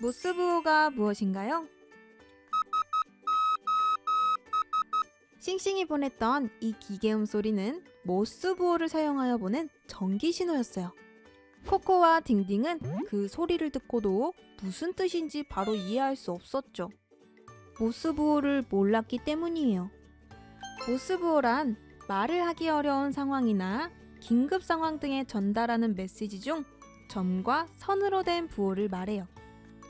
모스부호가 무엇인가요? 싱싱이 보냈던 이 기계음 소리는 모스부호를 사용하여 보낸 전기 신호였어요. 코코와 딩딩은 그 소리를 듣고도 무슨 뜻인지 바로 이해할 수 없었죠. 모스부호를 몰랐기 때문이에요. 모스부호란 말을 하기 어려운 상황이나 긴급 상황 등에 전달하는 메시지 중 점과 선으로 된 부호를 말해요.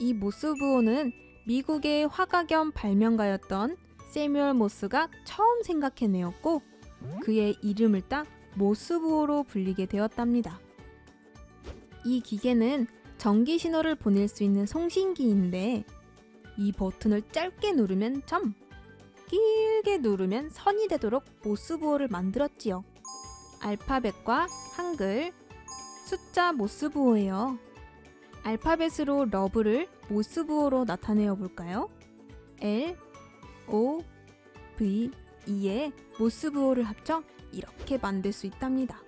이 모스 부호는 미국의 화가 겸 발명가였던 세뮤얼 모스가 처음 생각해내었고 그의 이름을 따 모스 부호로 불리게 되었답니다. 이 기계는 전기 신호를 보낼 수 있는 송신기인데 이 버튼을 짧게 누르면 점, 길게 누르면 선이 되도록 모스 부호를 만들었지요. 알파벳과 한글, 숫자 모스 부호예요. 알파벳으로 러브를 모스 부호로 나타내어 볼까요? L, O, V, E의 모스 부호를 합쳐 이렇게 만들 수 있답니다.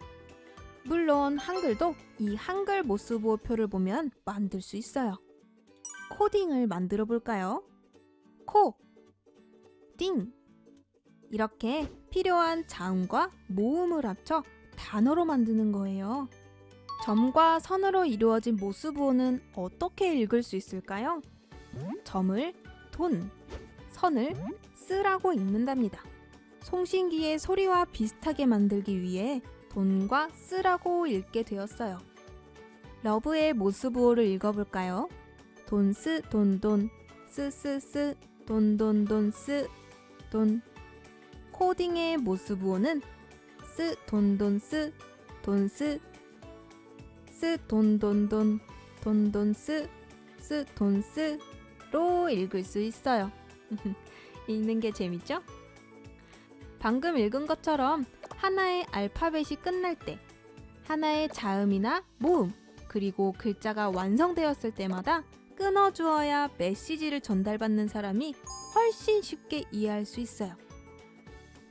물론 한글도 이 한글 모스 부호표를 보면 만들 수 있어요. 코딩을 만들어 볼까요? 코, 띵. 이렇게 필요한 자음과 모음을 합쳐 단어로 만드는 거예요. 점과 선으로 이루어진 모스부호는 어떻게 읽을 수 있을까요? 점을 돈, 선을 쓰라고 읽는답니다. 송신기의 소리와 비슷하게 만들기 위해 돈과 쓰라고 읽게 되었어요. 러브의 모스부호를 읽어볼까요? 돈스 돈돈 쓰쓰쓰 돈돈돈 쓰돈 코딩의 모스부호는 쓰 돈돈 쓰 돈스 쓰 돈돈돈 돈돈 쓰쓰 돈스로 읽을 수 있어요. 읽는 게 재밌죠? 방금 읽은 것처럼 하나의 알파벳이 끝날 때 하나의 자음이나 모음 그리고 글자가 완성되었을 때마다 끊어주어야 메시지를 전달받는 사람이 훨씬 쉽게 이해할 수 있어요.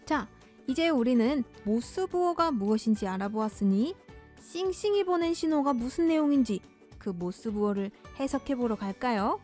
자, 이제 우리는 모스 부호가 무엇인지 알아보았으니 싱싱이 보낸 신호가 무슨 내용인지 그 모스부호를 해석해 보러 갈까요?